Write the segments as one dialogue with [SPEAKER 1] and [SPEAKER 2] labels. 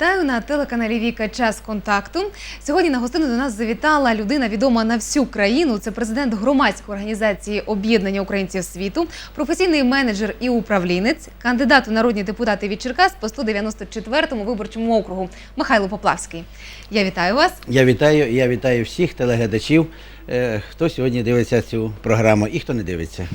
[SPEAKER 1] Вітаю на телеканалі Віка Час контакту. Сьогодні на гостину до нас завітала людина відома на всю країну. Це президент громадської організації Об'єднання українців світу, професійний менеджер і управлінець, кандидат у народні депутати від Черкас по 194-му виборчому округу Михайло Поплавський. Я вітаю вас.
[SPEAKER 2] Я вітаю, я вітаю всіх телеглядачів, хто сьогодні дивиться цю програму і хто не дивиться.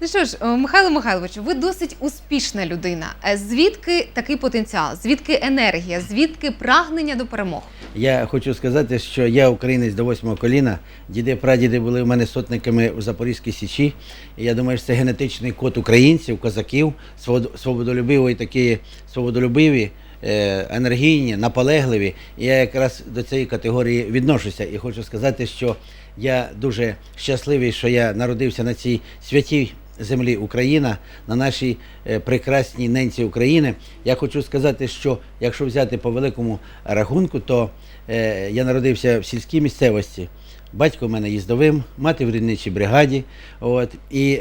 [SPEAKER 1] Ну що ж, е, Михайло Михайлович, ви досить успішна людина. Е, Звідки такий потенціал? Звідки енергія? Звідки прагнення до перемог?
[SPEAKER 2] Я хочу сказати, що я українець до восьмого коліна. Діди, прадіди були в мене сотниками у Запорізькій Січі. І я думаю, що це генетичний код українців, козаків, свобод- свободолюбиві такі свободолюбиві, е, енергійні, наполегливі. Я якраз до цієї категорії відношуся. І хочу сказати, що я дуже щасливий, що я народився на цій святій землі Україна, на нашій е, прекрасній ненці України. Я хочу сказати, що якщо взяти по великому рахунку, то е, я народився в сільській місцевості. Батько в мене їздовим, мати в рідничій бригаді. От, і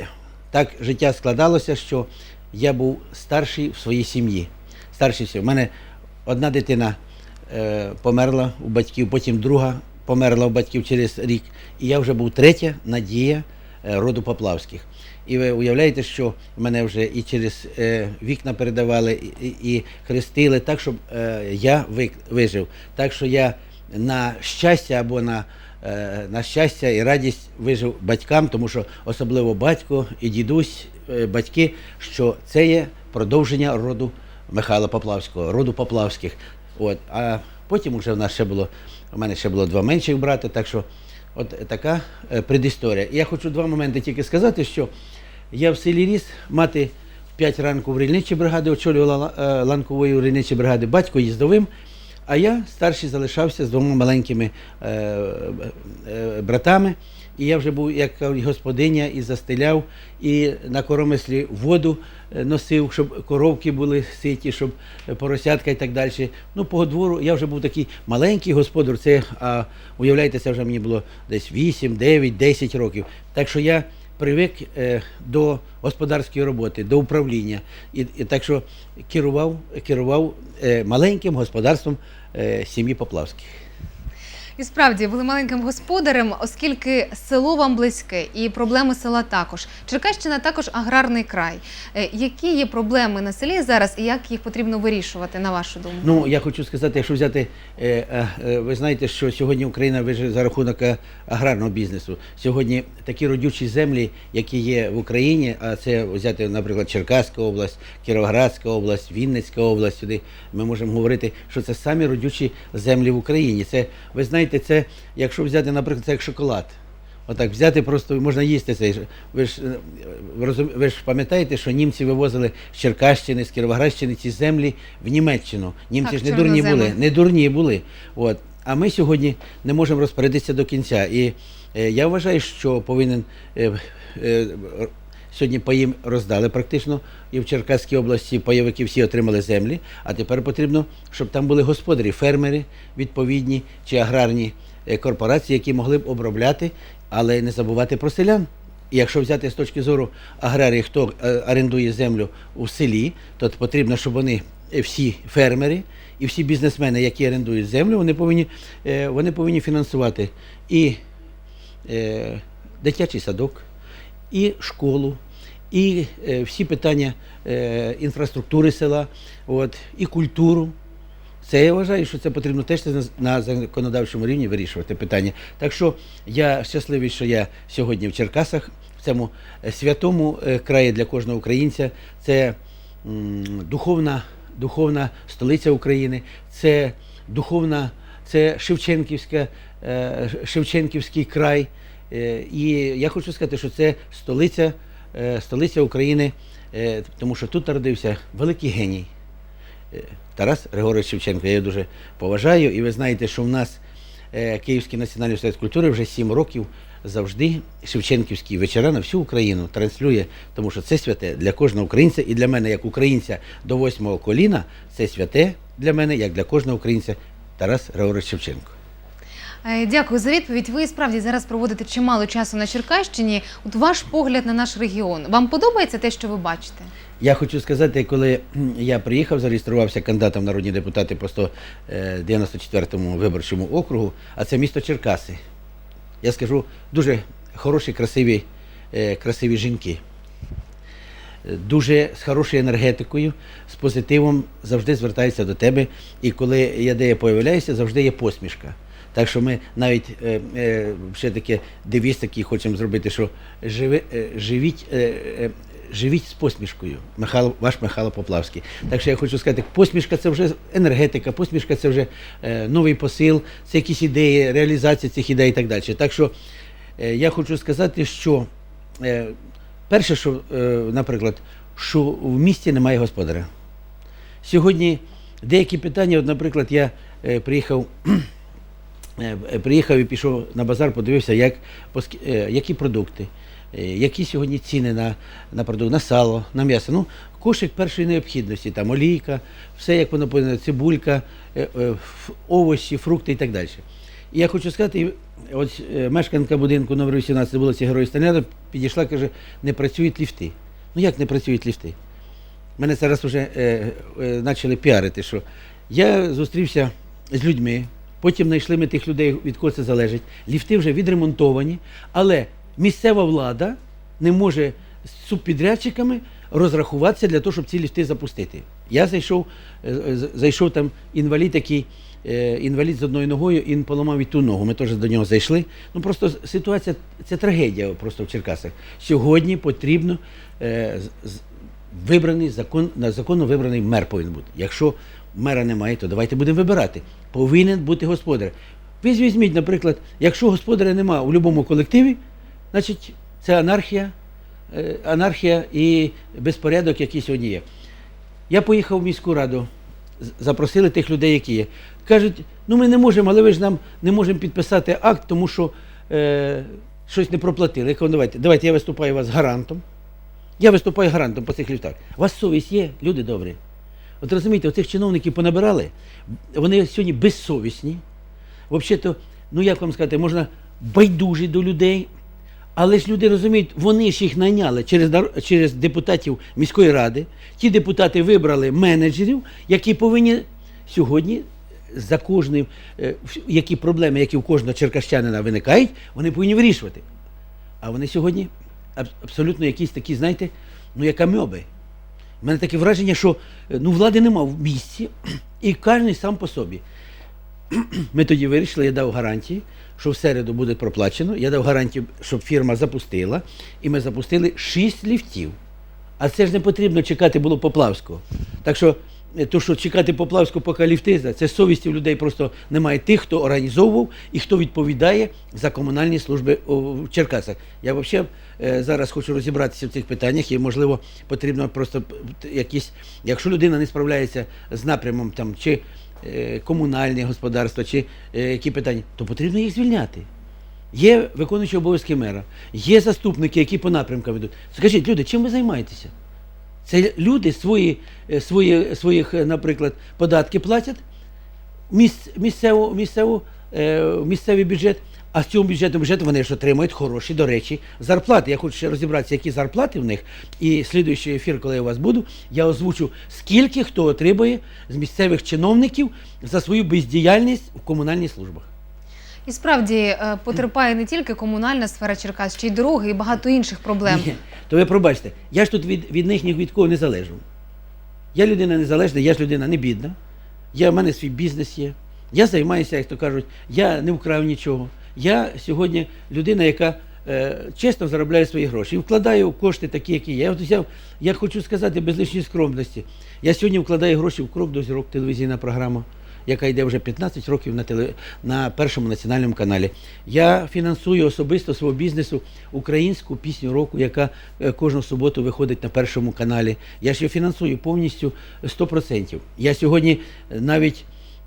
[SPEAKER 2] так життя складалося, що я був старший в своїй сім'ї. Старший в. У мене одна дитина е, померла у батьків, потім друга померла у батьків через рік. І я вже був третя надія е, роду Поплавських. І ви уявляєте, що мене вже і через е, вікна передавали, і, і, хрестили, так, щоб е, я ви- вижив. Так що я на щастя або на, е, на щастя і радість вижив батькам, тому що особливо батько і дідусь, е, батьки, що це є продовження роду Михайла Поплавського, роду Поплавських. От, а потім вже в нас ще було, у мене ще було два менших брати, так що от така е, предісторія. І я хочу два моменти тільки сказати, що я в селі ріс, мати в 5 ранку в рільничій бригаді, очолювала е, ланкової рільничої бригади, батько їздовим, а я старший залишався з двома маленькими е, е, братами. І я вже був як господиня і застеляв, і на коромислі воду е, носив, щоб коровки були ситі, щоб е, поросятка і так далі. Ну, по двору я вже був такий маленький господар. Це, а уявляєте, це вже мені було десь 8, 9, 10 років. Так що я привик е, до господарської роботи, до управління. І, і так що керував, керував маленьким господарством сім'ї Поплавських.
[SPEAKER 1] І справді були маленьким господарем, оскільки село вам близьке і проблеми села також. Черкащина також аграрний край. Е, Які є проблеми на селі зараз і як їх потрібно вирішувати, на вашу думку?
[SPEAKER 2] Ну, я хочу сказати, якщо взяти, е, е, ви знаєте, що сьогодні Україна виживе за рахунок аграрного бізнесу. Сьогодні такі родючі землі, які є в Україні, а це взяти, наприклад, Черкаська область, Кіровоградська область, Вінницька область. Сюди ми можемо говорити, що це самі родючі землі в Україні. Це ви знаєте, це якщо взяти, наприклад, це як шоколад. Отак взяти просто можна їсти цей. Ви ж ви ж пам'ятаєте, що німці вивозили з Черкащини, з Кіровоградщини ці землі в Німеччину. Німці
[SPEAKER 1] Так,
[SPEAKER 2] ж не дурні
[SPEAKER 1] чорноземи.
[SPEAKER 2] були, не дурні були. От. А ми сьогодні не можемо розпорядитися до кінця. І е, я вважаю, що повинен е, е, сьогодні паїм роздали практично, і в Черкаській області пайовики всі отримали землі. А тепер потрібно, щоб там були господарі, фермери відповідні чи аграрні е, корпорації, які могли б обробляти, але не забувати про селян. І якщо взяти з точки зору аграрії, хто е, орендує землю у селі, то потрібно, щоб вони е, всі фермери і всі бізнесмени, які орендують землю, вони повинні, вони повинні фінансувати і дитячий садок, і школу, і е, всі питання е, інфраструктури села, от, і культуру. Це я вважаю, що це потрібно теж на, законодавчому рівні вирішувати питання. Так що я щасливий, що я сьогодні в Черкасах, в цьому е, святому краї для кожного українця. Це духовна, духовна столиця України, це духовна, це Шевченківська, Шевченківський край. Е, І я хочу сказати, що це столиця, е, столиця України, е, тому що тут народився великий геній. Тарас Григорович Шевченко. Я його дуже поважаю. І ви знаєте, що в нас Київський національний університет культури вже 7 років завжди Шевченківські вечора на всю Україну транслює, тому що це святе для кожного українця і для мене, як українця до восьмого коліна, це святе для мене, як для кожного українця Тарас Григорович Шевченко.
[SPEAKER 1] Е, Дякую за відповідь. Ви справді зараз проводите чимало часу на Черкащині. От ваш погляд на наш регіон. Вам подобається те, що ви бачите?
[SPEAKER 2] Я хочу сказати, коли я приїхав, зареєструвався кандидатом народні депутати по 194-му виборчому округу, а це місто Черкаси. Я скажу, дуже хороші, красиві, е, красиві жінки. Е, Дуже з хорошою енергетикою, з позитивом завжди звертаються до тебе. І коли я де я появляюся, завжди є посмішка. Так що ми навіть е, е, ще таке девіз такий хочемо зробити, що живи, е, живіть, е, живіть з посмішкою. Михайло, ваш Михайло Поплавський. Так що я хочу сказати, посмішка це вже енергетика, посмішка це вже новий посил, це якісь ідеї, реалізація цих ідей і так далі. Так що я хочу сказати, що перше, що, наприклад, що в місті немає господаря. Сьогодні деякі питання, от, наприклад, я приїхав. Е, е, Приїхав і пішов на базар, подивився, як, е, які продукти, е, які сьогодні ціни на, на продукти, на сало, на м'ясо. Ну, кошик першої необхідності, там олійка, все як воно повинно, цибулька, е, е, овочі, фрукти і так далі. І я хочу сказати, ось е, мешканка будинку номер 18 вулиці Герої Станяна підійшла, каже, не працюють ліфти. Ну як не працюють ліфти? Мене зараз вже е, е, почали піарити, що я зустрівся з людьми, потім знайшли ми тих людей, від кого це залежить. Ліфти вже відремонтовані, але місцева влада не може з субпідрядчиками розрахуватися для того, щоб ці ліфти запустити. Я зайшов, е, е, зайшов там інвалід, який е, інвалід з одною ногою, він поламав і ту ногу. Ми теж до нього зайшли. Ну просто ситуація це трагедія просто в Черкасах. Сьогодні потрібно вибраний закон, на законно вибраний мер повинен бути. Якщо мера немає, то давайте будемо вибирати. Повинен бути господар. Ви візьміть, наприклад, якщо господаря немає у будь-якому колективі, значить це анархія, е, анархія і безпорядок, який сьогодні є. Я поїхав в міську раду, запросили тих людей, які є. Кажуть, ну ми не можемо, але ви ж нам не можемо підписати акт, тому що е, щось не проплатили. Я кажу, давайте, давайте я виступаю вас гарантом. Я виступаю гарантом по цих ліфтах. У вас совість є, люди добрі. От розумієте, оцих чиновників понабирали, вони сьогодні безсовісні. Взагалі-то, ну як вам сказати, можна байдужі до людей, але ж люди розуміють, вони ж їх найняли через, через депутатів міської ради. Ті депутати вибрали менеджерів, які повинні сьогодні за кожним, е, які проблеми, які у кожного черкащанина виникають, вони повинні вирішувати. А вони сьогодні абсолютно якісь такі, знаєте, ну як амьоби. У мене таке враження, що е, ну, влади нема в місті, і кожен сам по собі. Ми тоді вирішили, я дав гарантії, що в середу буде проплачено. Я дав гарантію, щоб фірма запустила, і ми запустили 6 ліфтів. А це ж не потрібно чекати було Поплавського. Так що, то, що чекати Поплавського, поки ліфти, це совісті в людей просто немає тих, хто організовував і хто відповідає за комунальні служби в Черкасах. Я взагалі е, зараз хочу розібратися в цих питаннях, і можливо потрібно просто якісь, якщо людина не справляється з напрямом там чи е, комунальне господарство, чи е, які питання, то потрібно їх звільняти. Є виконуючі обов'язки мера, є заступники, які по напрямкам ведуть. Скажіть, люди, чим ви займаєтеся? Це люди свої, е, свої, своїх, е, наприклад, податки платять, міс, місцеву, місцеву, е, місцевий бюджет, а з цього бюджету бюджету вони ж отримують хороші, до речі, зарплати. Я хочу ще розібратися, які зарплати в них. І слідуючий ефір, коли я у вас буду, я озвучу, скільки хто отримує з місцевих чиновників за свою бездіяльність в комунальних службах.
[SPEAKER 1] І справді е, потерпає не тільки комунальна сфера Черкас, ще й дороги і багато інших проблем.
[SPEAKER 2] Ні, то ви пробачте, я ж тут від, від них ні від кого не залежу. Я людина незалежна, я ж людина не бідна. Я, в мене свій бізнес є. Я займаюся, як то кажуть, я не вкрав нічого. Я сьогодні людина, яка е, чесно заробляє свої гроші і вкладаю кошти такі, які є. Я от взяв, я хочу сказати без лишньої скромності. Я сьогодні вкладаю гроші в крок до зірок телевізійна програма, яка йде вже 15 років на, теле, на першому національному каналі. Я фінансую особисто свого бізнесу українську пісню року, яка е, кожну суботу виходить на першому каналі. Я ж її фінансую повністю 100%. Я сьогодні е, навіть.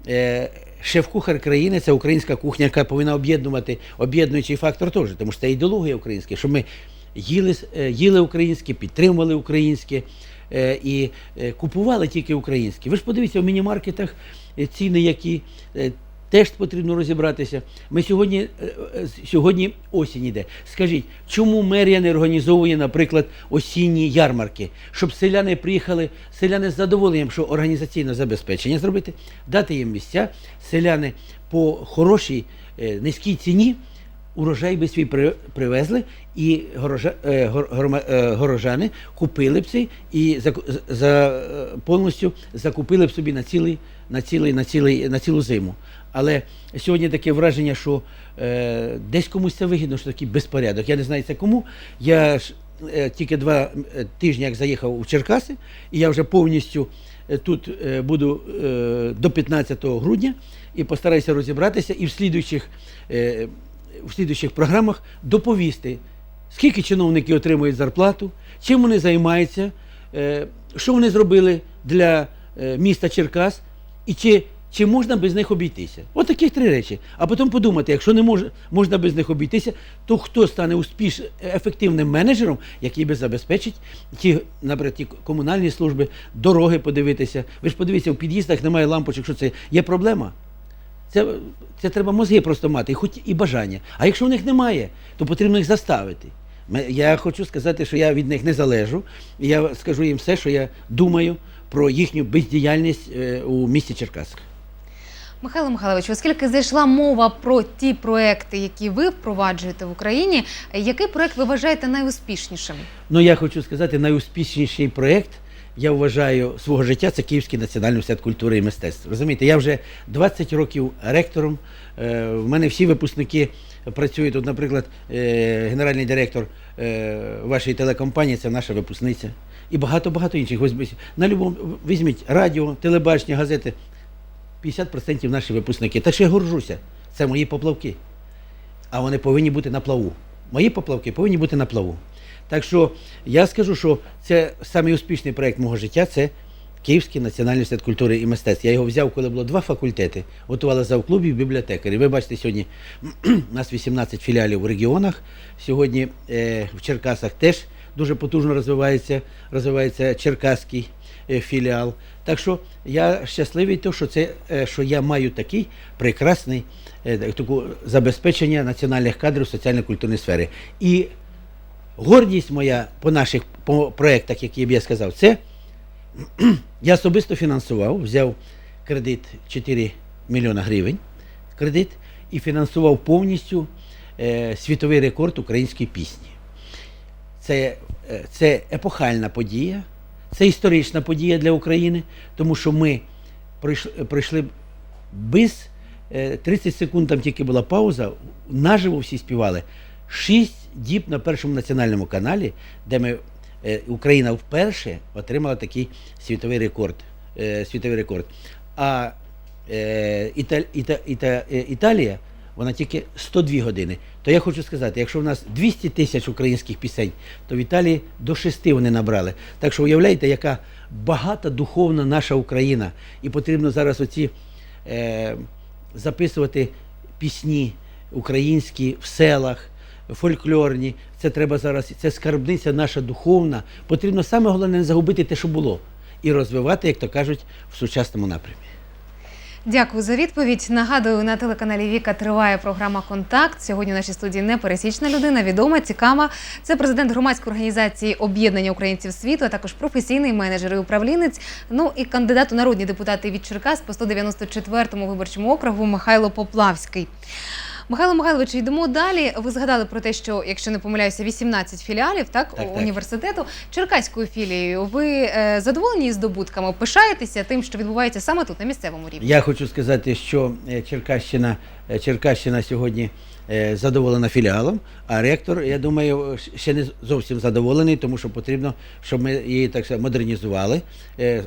[SPEAKER 2] Е, Шеф-кухар країни це українська кухня, яка повинна об'єднувати об'єднуючий фактор теж, тому що це ідеологія українська, щоб ми їли, е, їли українське, підтримували українське і купували тільки українське. Ви ж подивіться, в мінімаркетах ціни, які е, теж потрібно розібратися. Ми сьогодні, е, е, сьогодні осінь іде. Скажіть, чому мерія не організовує, наприклад, осінні ярмарки, щоб селяни приїхали, селяни з задоволенням, що організаційне забезпечення зробити, дати їм місця, селяни по хорошій е, низькій ціні. Урожай би свій привезли, і е, е, горожани купили б цей і за, е, повністю закупили б собі на цілий, на, цілий, на, цілий, на цілу зиму. Але сьогодні таке враження, що е, десь комусь це вигідно, що такий безпорядок. Я не знаю це кому. Я ж е, тільки два тижні, як заїхав у Черкаси, і я вже повністю тут е, буду е, до 15 грудня і постараюся розібратися і в слідуючих. Е, в слідуючих програмах доповісти, скільки чиновники отримують зарплату, чим вони займаються, е, що вони зробили для е, міста Черкас, і чи, чи можна без них обійтися. От таких три речі. А потім подумати, якщо не мож, можна без них обійтися, то хто стане успіш, ефективним менеджером, який би забезпечить ті, наприклад, ті комунальні служби, дороги подивитися. Ви ж подивіться, в під'їздах немає лампочок, що це є проблема. Це, це треба мозги просто мати, хоч і бажання. А якщо в них немає, то потрібно їх заставити. Я хочу сказати, що я від них не залежу. Я скажу їм все, що я думаю про їхню бездіяльність е, у місті Черкасах.
[SPEAKER 1] Михайло Михайлович, оскільки зайшла мова про ті проекти, які ви впроваджуєте в Україні, який проект ви вважаєте найуспішнішим?
[SPEAKER 2] Ну, я хочу сказати, найуспішніший проєкт, я вважаю, свого життя це Київський національний університет культури і мистецтв. Розумієте, я вже 20 років ректором. Е, В мене всі випускники працюють. Тут, наприклад, е, генеральний директор е, вашої телекомпанії це наша випускниця. І багато-багато інших. На любому, візьміть радіо, телебачення, газети. 50% наші випускники. Та ще я горжуся. Це мої поплавки а вони повинні бути на плаву. Мої поплавки повинні бути на плаву. Так що я скажу, що це самий успішний проєкт мого життя це Київський національний університет культури і мистецтв. Я його взяв, коли було два факультети. Готували завклубів бібліотекарі. Ви бачите, сьогодні у нас 18 філіалів в регіонах. Сьогодні е, в Черкасах теж дуже потужно розвивається, розвивається черкаський е, філіал. Так що я щасливий, то, що, це, е, що я маю такий прекрасний е, таку забезпечення національних кадрів в соціально-культурній сфері. І гордість моя по наших по проєктах, які б я сказав, це я особисто фінансував, взяв кредит 4 мільйона гривень, кредит, і фінансував повністю е, світовий рекорд української пісні. Це, е, це епохальна подія, це історична подія для України, тому що ми прийшли, прийшли без е, 30 секунд, там тільки була пауза, наживо всі співали. Шість діб на першому національному каналі, де ми, е, Україна вперше отримала такий світовий рекорд. Е, світовий рекорд. А е, Іта, Іта, Іта, Італія, вона тільки 102 години. То я хочу сказати, якщо в нас 200 тисяч українських пісень, то в Італії до 6 вони набрали. Так що уявляєте, яка багата духовна наша Україна. І потрібно зараз оці е, записувати пісні українські в селах, фольклорні. Це треба зараз, це скарбниця наша духовна. Потрібно саме головне не загубити те, що було, і розвивати, як то кажуть, в сучасному напрямі.
[SPEAKER 1] Дякую за відповідь. Нагадую, на телеканалі Віка триває програма Контакт. Сьогодні в нашій студії непересічна людина, відома, цікава. Це президент громадської організації Об'єднання українців світу, а також професійний менеджер і управлінець. Ну і кандидат у народні депутати від Черкас по 194-му виборчому округу Михайло Поплавський. Михайло Михайлович, йдемо далі. Ви згадали про те, що якщо не помиляюся, 18 філіалів так,
[SPEAKER 2] Так, так.
[SPEAKER 1] університету черкаською філією. Ви е, задоволені здобутками? Пишаєтеся тим, що відбувається саме тут, на місцевому рівні?
[SPEAKER 2] Я хочу сказати, що е, Черкащина, е, Черкащина сьогодні задоволена філіалом, а ректор, я думаю, ще не зовсім задоволений, тому що потрібно, щоб ми її так сказати, модернізували, е,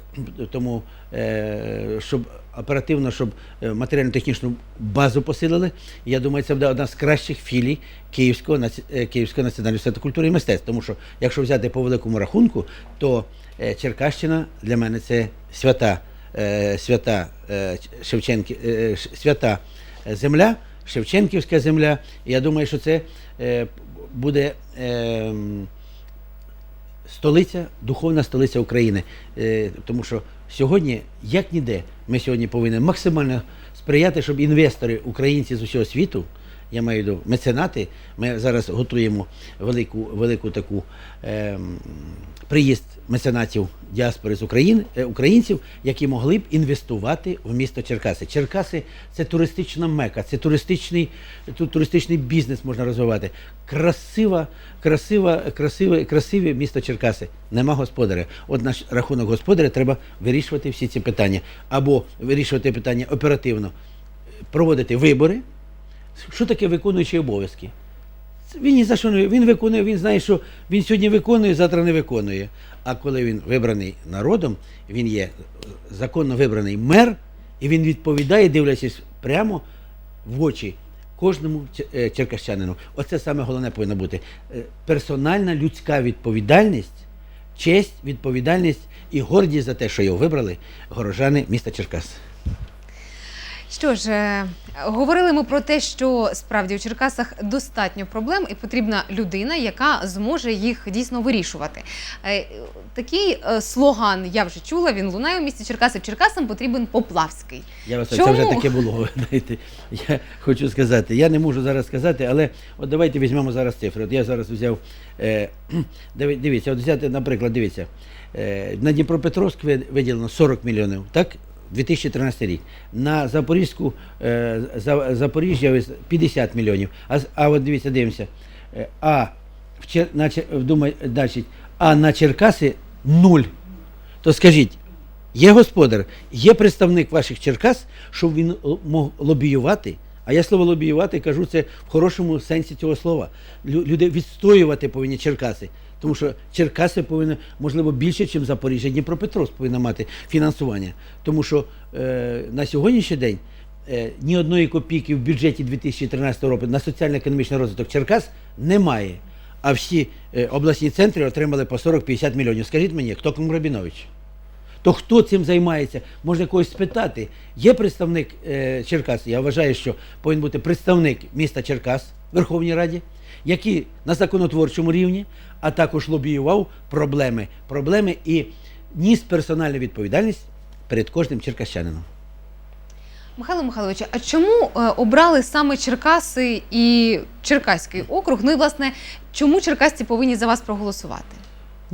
[SPEAKER 2] тому е, щоб оперативно, щоб е, матеріально-технічну базу посилили. Я думаю, це буде одна з кращих філій Київського, е, Київського національного університету культури і мистецтв. Тому що, якщо взяти по великому рахунку, то е, Черкащина для мене це свята е, свята е, Шевченки, е, свята земля, Шевченківська земля. Я думаю, що це е, буде е, столиця, духовна столиця України. Е, тому що сьогодні, як ніде, ми сьогодні повинні максимально сприяти, щоб інвестори, українці з усього світу, я маю виду меценати, ми зараз готуємо велику, велику таку ем, приїзд меценатів діаспори з України, е, українців, які могли б інвестувати в місто Черкаси. Черкаси це туристична мека, це туристичний, тут туристичний бізнес можна розвивати. Красива, красива, красиве, красиве місто Черкаси. Нема господаря. От наш рахунок господаря треба вирішувати всі ці питання. Або вирішувати питання оперативно, проводити вибори. Що таке виконуючі обов'язки? Він ні за що не він виконує, він знає, що він сьогодні виконує, завтра не виконує. А коли він вибраний народом, він є законно вибраний мер, і він відповідає, дивлячись прямо в очі кожному е, черкащанину. Оце саме головне повинно бути. Е, Персональна людська відповідальність, честь, відповідальність і гордість за те, що його вибрали горожани міста Черкас.
[SPEAKER 1] Що ж, е, говорили ми про те, що справді у Черкасах достатньо проблем, і потрібна людина, яка зможе їх дійсно вирішувати. Е, Такий е, слоган я вже чула. Він лунає у місті Черкаси. Черкасам потрібен Поплавський.
[SPEAKER 2] Я вас це вже таке було. Знаєте, я хочу сказати. Я не можу зараз сказати, але от давайте візьмемо зараз цифри. От я зараз взяв. Е, дивіться, от взяти, наприклад, дивіться, е, на Дніпропетровськ ви- виділено 40 мільйонів, так? 2013 рік. На Запорізьку е, за, Запоріжжя 50 мільйонів. А, а от дивіться, дивимося. Е, а в Чер, на, думай, значить, а на Черкаси нуль. То скажіть, Є господар, є представник ваших Черкас, щоб він мог лобіювати. А я слово лобіювати кажу це в хорошому сенсі цього слова. Люди відстоювати повинні Черкаси. Тому що Черкаси повинні, можливо, більше, ніж Запоріжжя, Дніпропетровськ повинна мати фінансування. Тому що е, на сьогоднішній день е, ні одної копійки в бюджеті 2013 року на соціально-економічний розвиток Черкас немає. А всі е, обласні центри отримали по 40-50 мільйонів. Скажіть мені, хто Клим Рабінович? То хто цим займається? Можна когось спитати. Є представник е, Черкас. Я вважаю, що повинен бути представник міста Черкас в Верховній Раді, який на законотворчому рівні, а також лобіював проблеми, проблеми і ніс персональну відповідальність перед кожним черкащанином.
[SPEAKER 1] Михайло Михайлович, а чому е, обрали саме Черкаси і Черкаський округ? Ну і власне, чому черкасці повинні за вас проголосувати?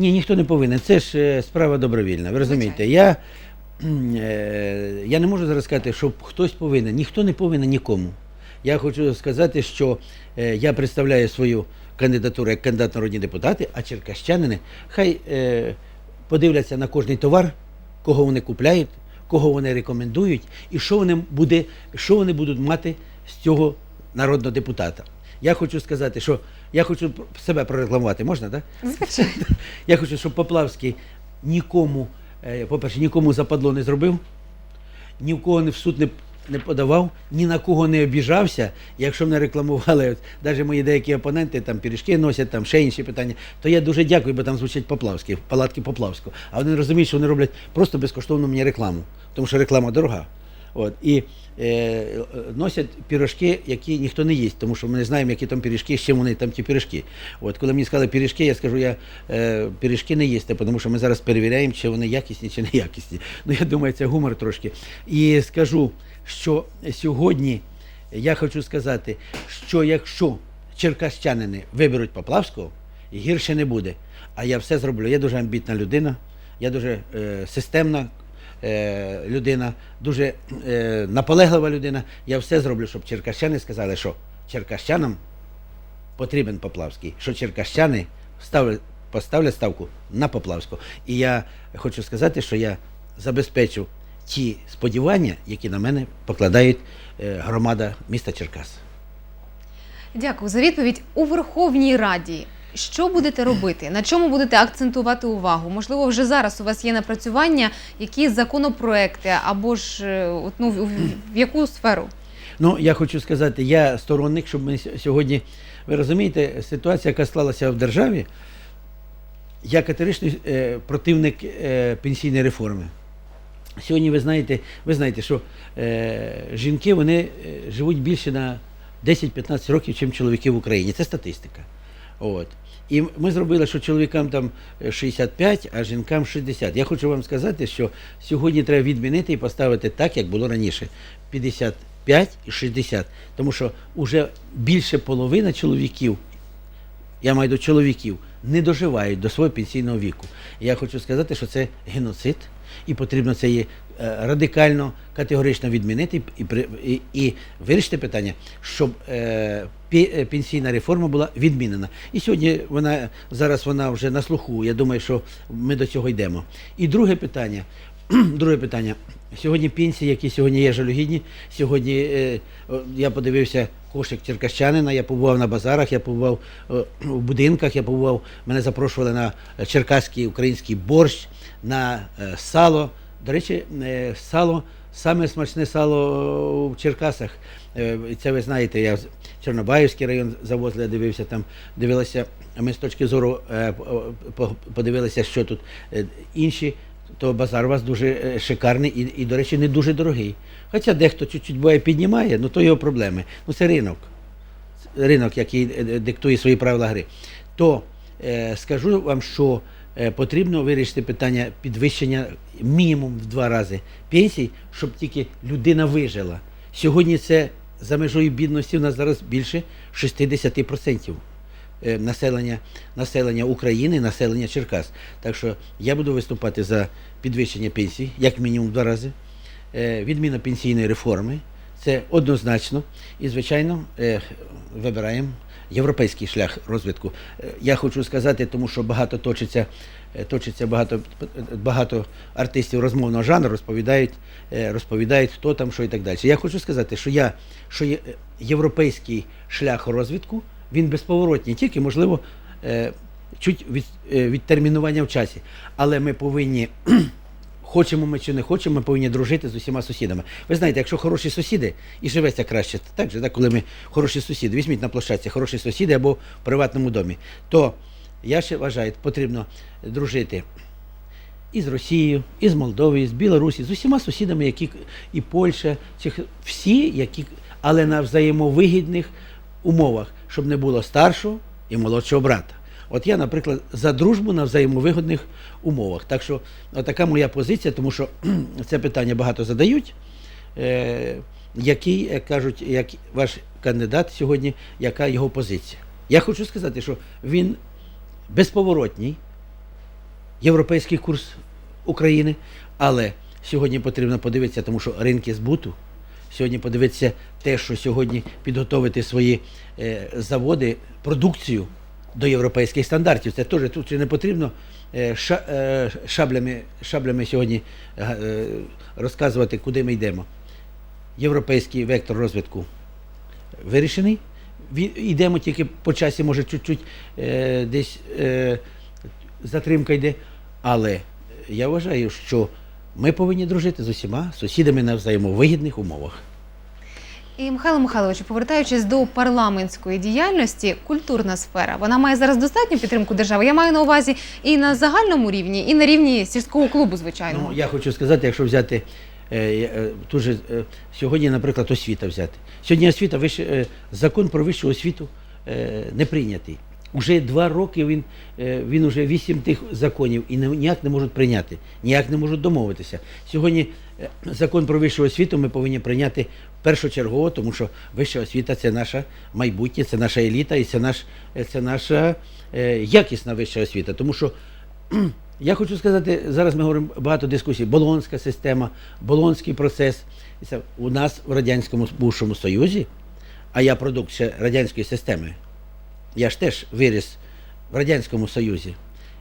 [SPEAKER 2] Ні, ніхто не повинен. Це ж е, справа добровільна. Ви розумієте, я, е, я не можу зараз сказати, що хтось повинен. Ніхто не повинен нікому. Я хочу сказати, що е, я представляю свою кандидатуру як кандидат народні депутати, а черкащанини хай подивляться на кожний товар, кого вони купляють, кого вони рекомендують, і що вони, буде, що вони будуть мати з цього народного депутата. Я хочу сказати, що я хочу себе прорекламувати, можна, так?
[SPEAKER 1] Звичайно.
[SPEAKER 2] Я хочу, щоб Поплавський нікому, е, по-перше, нікому западло не зробив, ні в кого не в суд не, не подавав, ні на кого не обіжався. Якщо мене рекламували, навіть мої деякі опоненти там пиріжки носять, там ще інші питання, то я дуже дякую, бо там звучать Поплавський, палатки Поплавського. А вони розуміють, що вони роблять просто безкоштовно мені рекламу, тому що реклама дорога. От, і е, носять пірожки, які ніхто не їсть, тому що ми не знаємо, які там пиріжки, з чим вони там ті пиріжки. От, коли мені сказали пиріжки, я скажу, я е, пиріжки не їсти, тому що ми зараз перевіряємо, чи вони якісні, чи не якісні. Ну, я думаю, це гумор трошки. І скажу, що сьогодні я хочу сказати, що якщо черкащанини виберуть Поплавського, гірше не буде. А я все зроблю. Я дуже амбітна людина, я дуже е, системна людина, дуже е, наполеглива людина. Я все зроблю, щоб черкащани сказали, що черкащанам потрібен Поплавський, що черкащани ставлять, поставлять ставку на Поплавського. І я хочу сказати, що я забезпечу ті сподівання, які на мене покладають е, громада міста Черкас.
[SPEAKER 1] Дякую за відповідь. У Верховній Раді. Що будете робити? На чому будете акцентувати увагу? Можливо, вже зараз у вас є напрацювання, які законопроекти або ж е, ну, в, в яку сферу?
[SPEAKER 2] Ну, я хочу сказати, я сторонник, щоб ми сьогодні, ви розумієте, ситуація, яка склалася в державі, я категоричний е, противник е, пенсійної реформи. Сьогодні ви знаєте, ви знаєте, що е, жінки вони е, живуть більше на 10-15 років, ніж чоловіки в Україні. Це статистика. От. І ми зробили, що чоловікам там е, 65, а жінкам 60. Я хочу вам сказати, що сьогодні треба відмінити і поставити так, як було раніше. 55 і 60. Тому що вже більше половина чоловіків я маю до чоловіків, не доживають до свого пенсійного віку. Я хочу сказати, що це геноцид, і потрібно це є е, радикально, категорично відмінити і, і, і вирішити питання, щоб е, е, пенсійна реформа була відмінена. І сьогодні вона зараз вона вже на слуху. Я думаю, що ми до цього йдемо. І друге питання. Друге питання. Сьогодні пенсії, які сьогодні є жалюгідні. Сьогодні е, я подивився кошик черкащанина, я побував на базарах, я побував е, в будинках, я побував, мене запрошували на черкаський український борщ, на е, сало. До речі, е, сало, саме смачне сало в Черкасах. Е, Це ви знаєте, я з- Чорнобаївський район завозили, дивився там, дивилися. Ми з точки зору е, по- по- подивилися, що тут е, інші то базар у вас дуже е, шикарний і, і, до речі, не дуже дорогий. Хоча дехто чуть-чуть буває піднімає, ну то його проблеми. Ну це ринок. Ринок, який е, е, диктує свої правила гри. То е, скажу вам, що е, потрібно вирішити питання підвищення мінімум в два рази пенсій, щоб тільки людина вижила. Сьогодні це за межою бідності у нас зараз більше 60% е, населення, населення України, населення Черкас. Так що я буду виступати за підвищення пенсій, як мінімум в два рази, е, відміна пенсійної реформи. Це однозначно. І, звичайно, е, вибираємо європейський шлях розвитку. Я хочу сказати, тому що багато точиться, точиться багато, багато артистів розмовного жанру розповідають, е, розповідають, хто там, що і так далі. Я хочу сказати, що я, що є- е, європейський шлях розвитку, він безповоротній, тільки, можливо, е, чуть від, е, відтермінування в часі. Але ми повинні Хочемо ми чи не хочемо, ми повинні дружити з усіма сусідами. Ви знаєте, якщо хороші сусіди і живеться краще, так же, так, коли ми хороші сусіди, візьміть на площадці хороші сусіди або в приватному домі, то я ще вважаю, потрібно дружити і з Росією, і з Молдовою, і з Білорусі, з усіма сусідами, які і Польща, цих всі, які, але на взаємовигідних умовах, щоб не було старшого і молодшого брата. От я, наприклад, за дружбу на взаємовигідних умовах. Так що така моя позиція, тому що це питання багато задають. Е, який, як кажуть, як ваш кандидат сьогодні, яка його позиція? Я хочу сказати, що він безповоротній, європейський курс України, але сьогодні потрібно подивитися, тому що ринки збуту. Сьогодні подивитися те, що сьогодні підготовити свої е, заводи, продукцію до європейських стандартів. Це теж тут не потрібно е, ша, е, шаблями, шаблями сьогодні е, розказувати, куди ми йдемо. Європейський вектор розвитку вирішений. Йдемо тільки по часі, може, чуть-чуть е, десь е, затримка йде. Але я вважаю, що ми повинні дружити з усіма сусідами на взаємовигідних умовах.
[SPEAKER 1] І Михайло Михайловичу, повертаючись до парламентської діяльності, культурна сфера вона має зараз достатню підтримку держави. Я маю на увазі і на загальному рівні, і на рівні сільського клубу, звичайно.
[SPEAKER 2] Ну, я хочу сказати, якщо взяти е, е, же, е, сьогодні, наприклад, освіта взяти. Сьогодні освіта, е, закон про вищу освіту е, не прийнятий. Уже два роки він, е, він уже вісім тих законів і ніяк не можуть прийняти, ніяк не можуть домовитися. Сьогодні е, закон про вищу освіту ми повинні прийняти першочергово, тому що вища освіта це наше майбутнє, це наша еліта і це, наш, е, це наша е, якісна вища освіта. Тому що я хочу сказати, зараз ми говоримо багато дискусій. Болонська система, болонський процес. Це у нас в Радянському бувшому Союзі, а я продукт ще радянської системи. Я ж теж виріс в Радянському Союзі,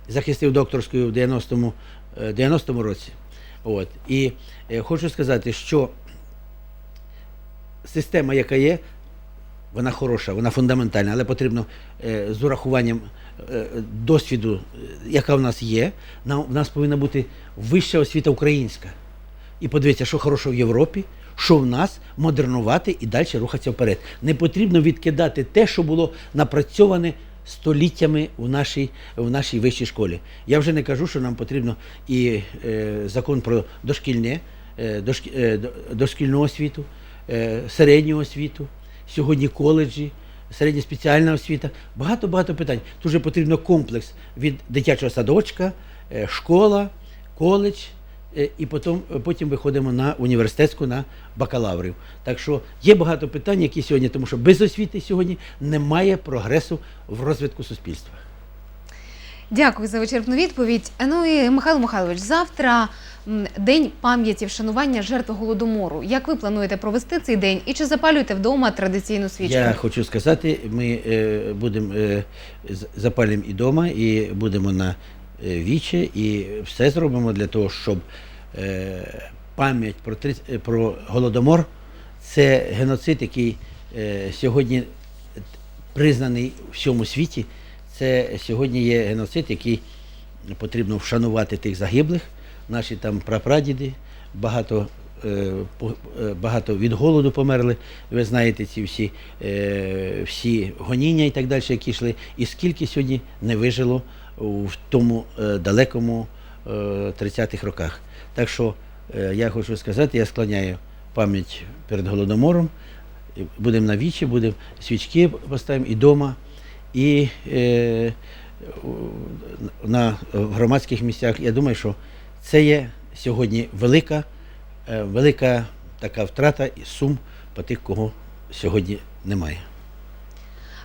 [SPEAKER 2] захистив докторську в 90-му, е, 90-му році. От. І е, хочу сказати, що система, яка є, вона хороша, вона фундаментальна, але потрібно е, з урахуванням е, досвіду, е, яка в нас є, нам, в нас повинна бути вища освіта українська. І подивитися, що хорошого в Європі, що в нас, модернувати і далі рухатися вперед. Не потрібно відкидати те, що було напрацьоване століттями в нашій, в нашій вищій школі. Я вже не кажу, що нам потрібно і е, закон про дошкільне, е, дошкі- е, дошкільну освіту, е, середню освіту, сьогодні коледжі, середня спеціальна освіта. Багато багато питань. Дуже потрібно комплекс від дитячого садочка, е, школа, коледж. е, І потім, потім виходимо на університетську на бакалаврів. Так що є багато питань, які сьогодні, тому що без освіти сьогодні немає прогресу в розвитку суспільства.
[SPEAKER 1] Дякую за вичерпну відповідь. Е, Ну і Михайло Михайлович, завтра день пам'яті вшанування жертв голодомору. Як ви плануєте провести цей день? І чи запалюєте вдома традиційну свічку?
[SPEAKER 2] Я хочу сказати, ми е, будемо е, запалимо і вдома, і будемо на е, вічі, і все зробимо для того, щоб пам'ять про, про голодомор це геноцид, який сьогодні признаний в всьому світі. Це сьогодні є геноцид, який потрібно вшанувати тих загиблих. Наші там прапрадіди, багато, е, е, багато від голоду померли. Ви знаєте ці всі, е, всі гоніння і так далі, які йшли. І скільки сьогодні не вижило в тому далекому е, 30-х роках. Так що я хочу сказати, я склоняю пам'ять перед голодомором. Будемо на вічі, будемо свічки поставимо і вдома, і е, на громадських місцях. Я думаю, що це є сьогодні велика, е, велика така втрата і сум по тих, кого сьогодні немає.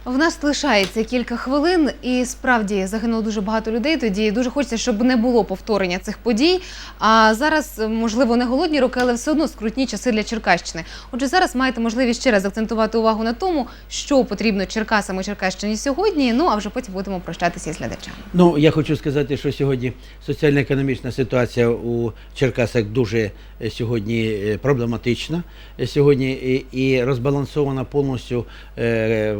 [SPEAKER 1] В нас лишається кілька хвилин, і справді загинуло дуже багато людей. Тоді дуже хочеться, щоб не було повторення цих подій. А зараз, можливо, не голодні роки, але все одно скрутні часи для Черкащини. Отже, зараз маєте можливість ще раз акцентувати увагу на тому, що потрібно Черкасам і Черкащині сьогодні. Ну а вже потім будемо прощатися із глядачами.
[SPEAKER 2] Ну, я хочу сказати, що сьогодні соціально-економічна ситуація у Черкасах дуже е, сьогодні е, проблематична. Е, Сьогодні і, розбалансована повністю е,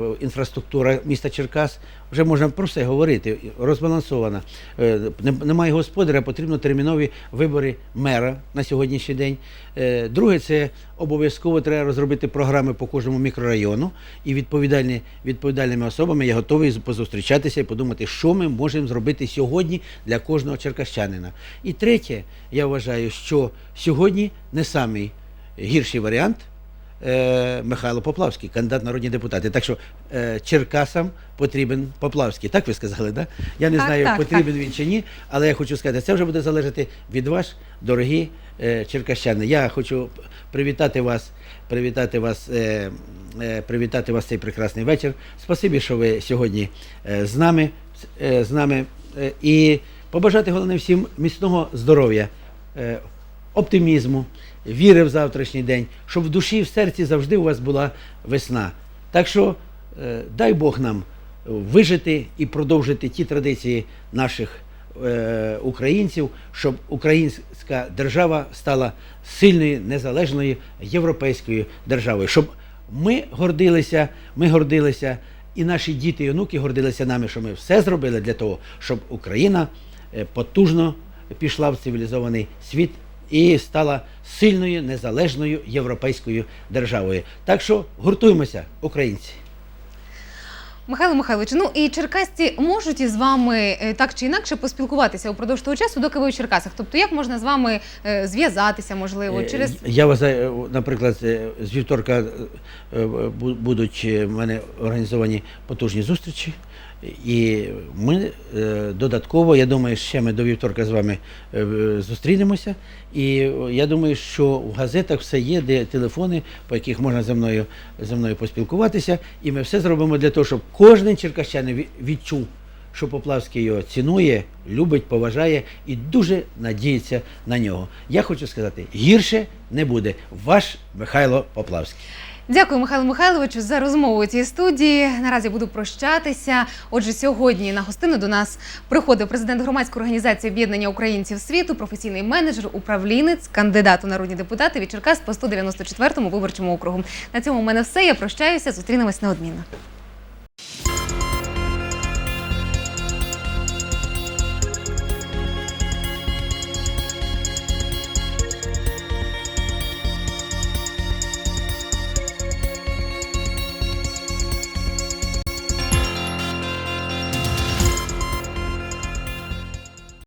[SPEAKER 2] інфраструктура міста Черкас. Вже можна про все говорити. Розбалансована. Е, Немає господаря, потрібно термінові вибори мера на сьогоднішній день. Е, Друге, це обов'язково треба розробити програми по кожному мікрорайону. І відповідальні, відповідальними особами я готовий позустрічатися і подумати, що ми можемо зробити сьогодні для кожного черкащанина. І третє, я вважаю, що сьогодні не самий гірший варіант. Е, Михайло Поплавський, кандидат в народні депутати. Так що е, Черкасам потрібен Поплавський. Так ви сказали, да? Я не
[SPEAKER 1] Так,
[SPEAKER 2] знаю,
[SPEAKER 1] так,
[SPEAKER 2] потрібен він чи ні, але я хочу сказати, це вже буде залежати від вас, дорогі е, черкащани. Я хочу привітати вас, привітати вас, е, е, привітати вас цей прекрасний вечір. Спасибі, що ви сьогодні е, з нами, е, з нами е, і побажати головне всім міцного здоров'я. е, оптимізму, віри в завтрашній день, щоб в душі і в серці завжди у вас була весна. Так що е, дай Бог нам вижити і продовжити ті традиції наших е, українців, щоб українська держава стала сильною, незалежною європейською державою, щоб ми гордилися, ми гордилися, і наші діти і онуки гордилися нами, що ми все зробили для того, щоб Україна е, потужно пішла в цивілізований світ і стала сильною незалежною європейською державою. Так що гуртуємося, українці.
[SPEAKER 1] Михайло Михайлович, ну і черкасці можуть із вами е, так чи інакше поспілкуватися упродовж того часу, доки ви у Черкасах. Тобто, як можна з вами е, зв'язатися, можливо,
[SPEAKER 2] Е,
[SPEAKER 1] через
[SPEAKER 2] Я вважаю, наприклад, з вівторка будуть в мене організовані потужні зустрічі. І ми е, додатково, я думаю, ще ми до вівторка з вами е, зустрінемося. І я думаю, що в газетах все є, де телефони, по яких можна зі мною, зі мною поспілкуватися. І ми все зробимо для того, щоб кожен черкащанин відчув, що Поплавський його цінує, любить, поважає і дуже надіється на нього. Я хочу сказати, гірше не буде. Ваш Михайло Поплавський.
[SPEAKER 1] Дякую, Михайло Михайловичу, за розмову у цій студії. Наразі буду прощатися. Отже, сьогодні на гостину до нас приходив президент громадської організації об'єднання українців світу, професійний менеджер, управлінець, кандидат у народні депутати від Черкас по 194-му виборчому округу. На цьому у мене все. Я прощаюся. Зустрінемось неодмінно.